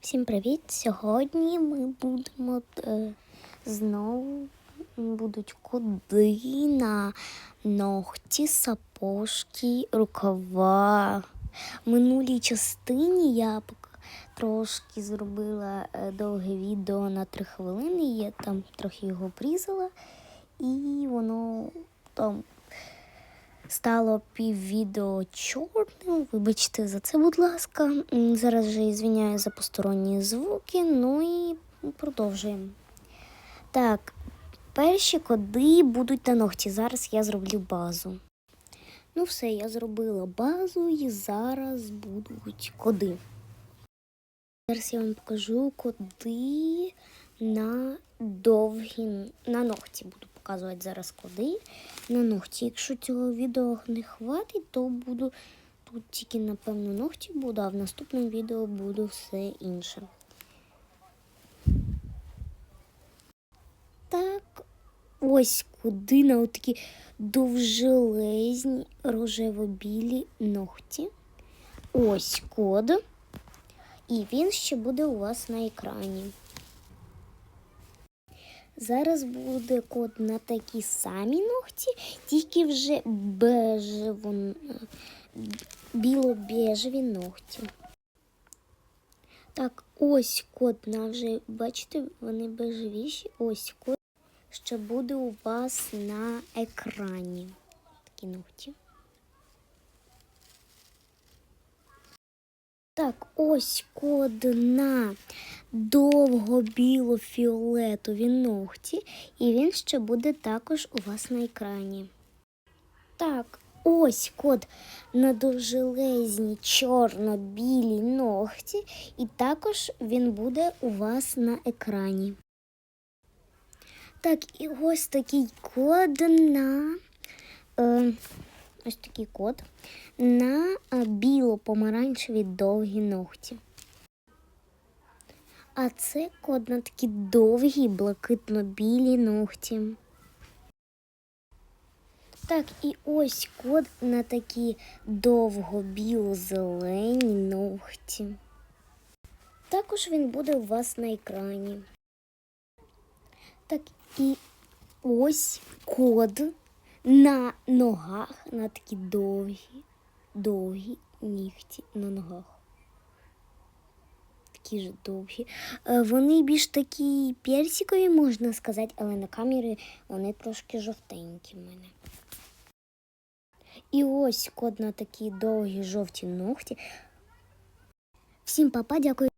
Всім привіт! Сьогодні ми будемо е, знову будуть коди на ногті, сапожки, рукава. В минулій частині я трошки зробила е, довге відео на 3 хвилини. Я там трохи його прізала, і воно там стало піввідео чорним. Вибачте за це, будь ласка. Зараз же звіняю за посторонні звуки. Ну і продовжуємо. Так, перші коди будуть на ногті. Зараз я зроблю базу. Ну, все, я зробила базу і зараз будуть коди. Зараз я вам покажу коди на довгі на ногті. Буду показувати зараз коди на ногті. Якщо цього відео не хватить, то буду тут тільки, напевно, ногті буду, а в наступному відео буду все інше. Так, ось куди на такі довжелезні рожево-білі ногті. Ось код. І він ще буде у вас на екрані. Зараз буде код на такі самі ногті, тільки вже бежево, біло-бежеві ногті. Так, ось код на вже, бачите, вони бежевіші. Ось код, що буде у вас на екрані. Такі ногті. Так, ось код на довго-біло-фіолетові ногті, і він ще буде також у вас на екрані. Так, ось код на довжелезні чорно-білі ногті, і також він буде у вас на екрані. Так, і ось такий код на. Е, ось такий код на біло-помаранчеві довгі ногті. А це код на такі довгі блакитно-білі ногті. Так, і ось код на такі довго-біло-зелені ногті. Також він буде у вас на екрані. Так, і ось код на ногах на такі довгі, довгі нігті на ногах. Такі ж довгі. Е, Вони більш такі персикові, можна сказати, але на камері вони трошки жовтенькі в мене. І ось код на такі довгі жовті ногті. Всім папа, дякую.